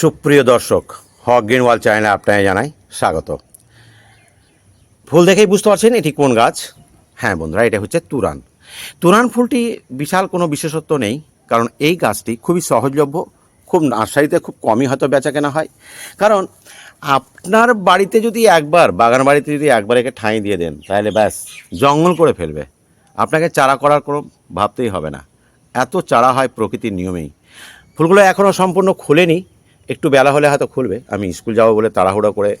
সুপ্রিয় দর্শক, হক গ্রিনওয়াল চ্যানেলে আপনাকে জানাই স্বাগত। ফুল দেখেই বুঝতে পারছেন এটি কোন গাছ? হ্যাঁ বন্ধুরা, এটা হচ্ছে তুরান। তুরান ফুলটি বিশাল কোনো বিশেষত্ব নেই, কারণ এই গাছটি খুবই সহজলভ্য, খুব নার্সারিতে খুব কমই হয়তো বেচা কেনা হয়। কারণ আপনার বাড়িতে যদি একবার, বাগান বাড়িতে যদি একবার একে ঠাঁই দিয়ে দেন, তাহলে ব্যাস, জঙ্গল করে ফেলবে। আপনাকে চারা করার কোনো ভাবতেই হবে না। এত চারা হয় প্রকৃতির নিয়মেই। ফুলগুলো এখনও সম্পূর্ণ খুলেনি একটু বেলা হলে হয়তো খুলবে। আমি স্কুল যাব বলে তাড়াহুড়ো করে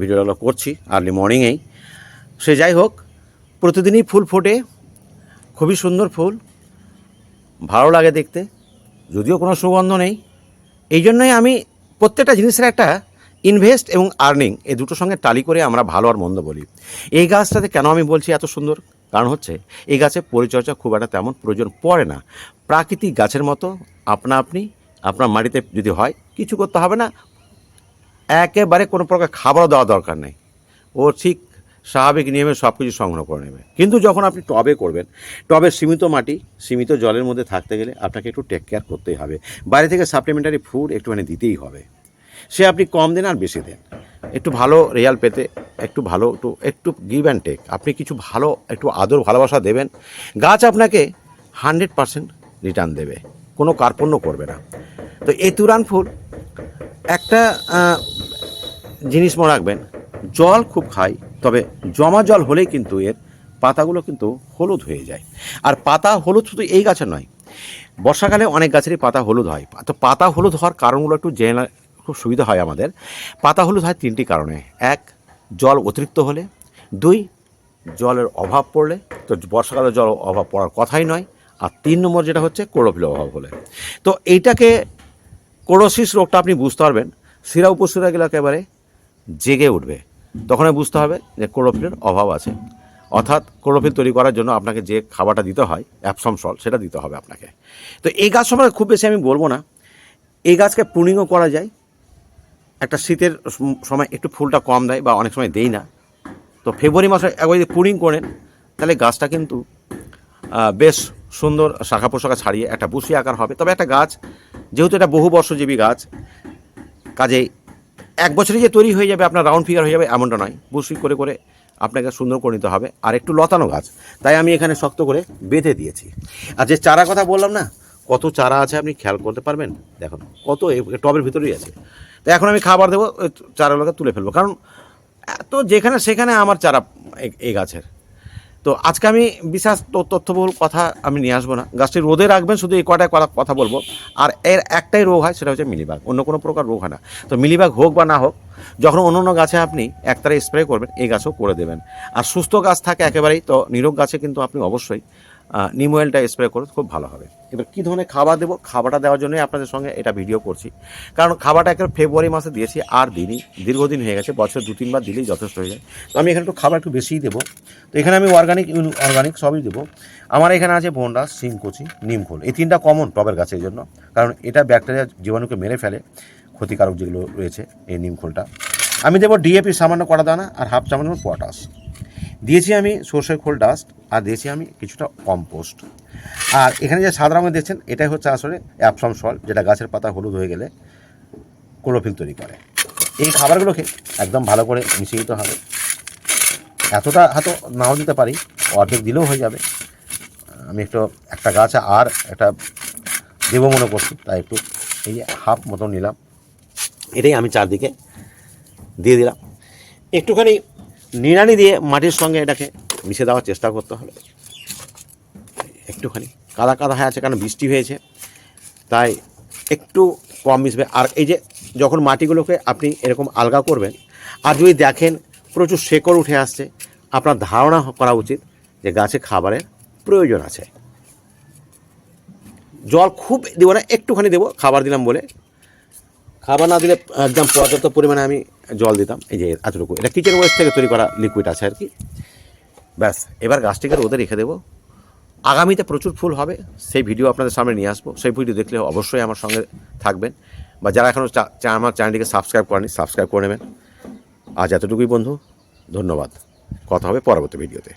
ভিডিওগুলো করছি আর্লি মর্নিংয়েই সে যাই হোক, প্রতিদিনই ফুল ফোটে, খুবই সুন্দর ফুল, ভালো লাগে দেখতে, যদিও কোনো সুগন্ধ নেই। এই জন্যই আমি প্রত্যেকটা জিনিসের একটা ইনভেস্ট এবং আর্নিং এই দুটোর সঙ্গে টালি করে আমরা ভালো আর মন্দ বলি। এই গাছটাতে কেন আমি বলছি এত সুন্দর? কারণ হচ্ছে, এই গাছের পরিচর্যা খুব একটা তেমন প্রয়োজন পড়ে না। প্রাকৃতিক গাছের মতো আপনা আপনি, আপনার মাটিতে যদি হয় কিছু করতে হবে না। একেবারে কোনো প্রকার খাবারও দেওয়া দরকার নেই। ও ঠিক স্বাভাবিক নিয়মে সব কিছু সংগ্রহ করে নেবে। কিন্তু যখন আপনি টবে করবেন, টবের সীমিত মাটি, সীমিত জলের মধ্যে থাকতে গেলে আপনাকে একটু টেক কেয়ার করতেই হবে। বাইরে থেকে সাপ্লিমেন্টারি ফুড একটুখানি দিতেই হবে। সে আপনি কম দেন আর বেশি দেন। একটু ভালো রেজাল্ট পেতে, একটু ভালো, একটু একটু গিভ অ্যান্ড টেক আপনি কিছু ভালো, একটু আদর, ভালোবাসা দেবেন। গাছ আপনাকে হান্ড্রেড পারসেন্ট রিটার্ন দেবে। কোনো কার্পণ্য করবে না। তো এই তুরান ফুল একটা জিনিস মনে রাখবেন, জল খুব খায় তবে জমা জল হলেই কিন্তু এর পাতাগুলো কিন্তু হলুদ হয়ে যায়। আর পাতা হলুদ শুধু এই গাছের নয়, বর্ষাকালে অনেক গাছেরই পাতা হলুদ হয়। তো পাতা হলুদ হওয়ার কারণগুলো একটু জেনে খুব সুবিধা হয় আমাদের। পাতা হলুদ হয় তিনটি কারণে। এক, জল অতিরিক্ত হলে। দুই, জলের অভাব পড়লে। তো বর্ষাকালে জল অভাব পড়ার কথাই নয়। আর তিন নম্বর যেটা হচ্ছে ক্লোরোফিলের অভাব হলে। তো এইটাকে কোরোসিস রোগটা আপনি বুঝতে পারবেন, শিরা উপশিরাগুলো একেবারে জেগে উঠবে। তখন বুঝতে হবে যে ক্লোরোফিলের অভাব আছে। অর্থাৎ ক্লোরোফিল তৈরি করার জন্য আপনাকে যে খাবারটা দিতে হয়, অ্যাপসম সল সেটা দিতে হবে আপনাকে। তো এই গাছ সম্পর্কে খুব বেশি আমি বলব না। এই গাছকে প্রুনিংও করা যায়। একটা শীতের সময় একটু ফুলটা কম দেয় বা অনেক সময় দেই না। তো ফেব্রুয়ারি মাসে একবার যদি পুরিং করেন, তাহলে গাছটা কিন্তু বেশ সুন্দর শাখা পোশাখা ছাড়িয়ে একটা বুসি আকার হবে। তবে একটা গাছ যেহেতু এটা বহু বর্ষজীবী গাছ, কাজেই এক বছরে যে তৈরি হয়ে যাবে, আপনার রাউন্ড ফিগার হয়ে যাবে এমনটা নয়। বুসি করে করে আপনাকে সুন্দর করে নিতে হবে। আর একটু লতানো গাছ, তাই আমি এখানে শক্ত করে বেঁধে দিয়েছি। আর যে চারা কথা বললাম না, কত চারা আছে আপনি খেয়াল করতে পারবেন? দেখুন, কত টবের ভিতরেই আছে। তো এখন আমি খাবার দেবো চারাগুলোকে তুলে ফেলব। কারণ এত যেখানে সেখানে আমার চারা এই গাছের। তো আজকে আমি বিশেষ তথ্যবহুল কথা আমি নিয়ে আসব না। গাছটি রোদে রাখবেন, শুধু এই কটায় কথা বলব। আর এর একটাই রোগ হয়, সেটা হচ্ছে মিলিবাগ। অন্য কোনো প্রকার রোগ হয় না। তো মিলিবাগ হোক বা না হোক, যখন অন্য অন্য গাছে আপনি একতারে স্প্রে করবেন, এই গাছও করে দেবেন। আর সুস্থ গাছ থাকে একেবারেই, তো নিরোগ গাছে কিন্তু আপনি অবশ্যই নিম অয়েলটা স্প্রে করে খুব ভালো হবে। এবার কী ধরনের খাবার দেবো? খাবারটা দেওয়ার জন্যই আপনাদের সঙ্গে এটা ভিডিও করছি। কারণ খাবারটা একেবারে ফেব্রুয়ারি মাসে দিয়েছি, আর দিনই দীর্ঘদিন হয়ে গেছে, বছর দু তিনবার দিলেই যথেষ্ট হয়ে যায়। তো আমি এখানে একটু খাবার একটু বেশিই দেবো। তো এখানে আমি অর্গানিক অর্গানিক সবই দেবো। আমার এখানে আছে ভন্ডাস শিমকুচি নিমখোল এই তিনটা কমন টবের গাছের জন্য। কারণ এটা ব্যাকটেরিয়া জীবাণুকে মেরে ফেলে, ক্ষতিকারক যেগুলো রয়েছে এই নিমখোলটা আমি দেবো ডিএপি সামান্য কড়া দানা আর হাফ চামচ পটাশ দিয়েছি আমি সর্ষের খোল ডাস্ট আর দিয়েছি আমি কিছুটা কম্পোস্ট আর এখানে যে সাদা রঙের দেখছেন, এটাই হচ্ছে আসলে অ্যাপসম সল যেটা গাছের পাতা হলুদ হয়ে গেলে ক্লোরোফিল তৈরি করে। এই খাবারগুলোকে একদম ভালো করে মিশিয়ে দিতে হবে। এতটা হয়তো নাও দিতে পারি, অর্ধেক দিলেও হয়ে যাবে। আমি একটু একটা গাছ আর একটা দেবো মনে করছি, তাই একটু এই যে হাফ মতো নিলাম। এটাই আমি চারদিকে দিয়ে দিলাম। একটুখানি নিড়ানি দিয়ে মাটির সঙ্গে এটাকে মিশে দেওয়ার চেষ্টা করতে হবে। একটুখানি কাদা কাদা হয়ে আছে, কারণ বৃষ্টি হয়েছে, তাই একটু কম মিশবে। আর এই যে যখন মাটিগুলোকে আপনি এরকম আলগা করবেন, আর যদি দেখেন প্রচুর শেকড় উঠে আসছে। আপনার ধারণা করা উচিত যে গাছে খাবারের প্রয়োজন আছে। জল খুব দেবো না, একটুখানি দেবো, খাবার দিলাম বলে। খাবার না দিলে একদম পর্যাপ্ত পরিমাণে আমি জল দিতাম। এই যে এতটুকু। এটা কিচেন ওয়েস্ট থেকে তৈরি করা লিকুইড আছে আর কি। ব্যাস, এবার গাছটিকে রোদে রেখে দেবো। আগামীতে প্রচুর ফুল হবে, সেই ভিডিও আপনাদের সামনে নিয়ে আসব। সেই ভিডিও দেখলে অবশ্যই আমার সঙ্গে থাকবেন। বা যারা এখনও আমার চ্যানেলটিকে সাবস্ক্রাইব করেনি সাবস্ক্রাইব করে নেবেন। আজ এতটুকুই বন্ধু। ধন্যবাদ। কথা হবে পরবর্তী ভিডিওতে।